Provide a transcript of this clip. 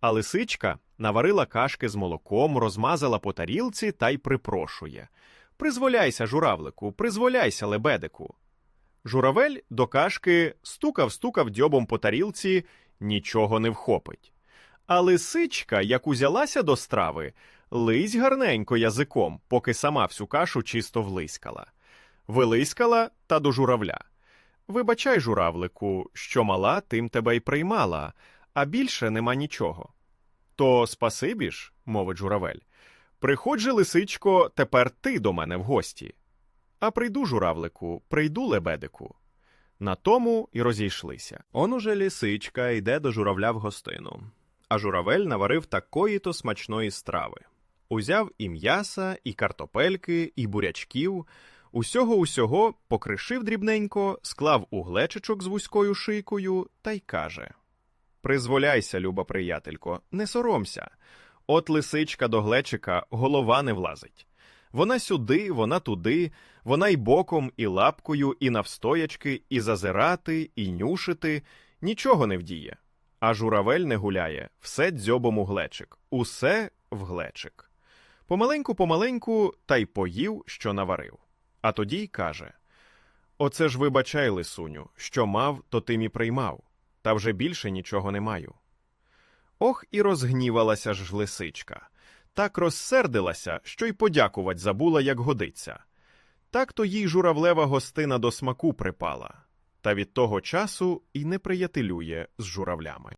А лисичка наварила кашки з молоком, розмазала по тарілці та й припрошує. Призволяйся, журавлику, призволяйся, лебедику. Журавель до кашки стукав-стукав дьобом по тарілці, нічого не вхопить. А лисичка, як узялася до страви, лись гарненько язиком, поки сама всю кашу чисто влискала. Вилискала та до журавля. Вибачай, журавлику, що мала, тим тебе й приймала, а більше нема нічого. То спасибі ж, мовить журавель. Приходь лисичко, тепер ти до мене в гості. А прийду, журавлику, прийду, лебедику. На тому і розійшлися. Он уже лисичка йде до журавля в гостину, а журавель наварив такої то смачної страви. Узяв і м'яса, і картопельки, і бурячків, усього усього покришив дрібненько, склав у з вузькою шийкою та й каже: Призволяйся, люба приятелько, не соромся. От лисичка до глечика голова не влазить. Вона сюди, вона туди, вона й боком, і лапкою, і навстоячки, і зазирати, і нюшити нічого не вдіє. А журавель не гуляє, все дзьобом у глечик, усе в глечик. Помаленьку-помаленьку та й поїв, що наварив. А тоді й каже: Оце ж вибачай, лисуню, що мав, то тим і приймав, та вже більше нічого не маю. Ох, і розгнівалася ж лисичка. Так розсердилася, що й подякувать забула, як годиться. Так то їй журавлева гостина до смаку припала, та від того часу і не приятелює з журавлями.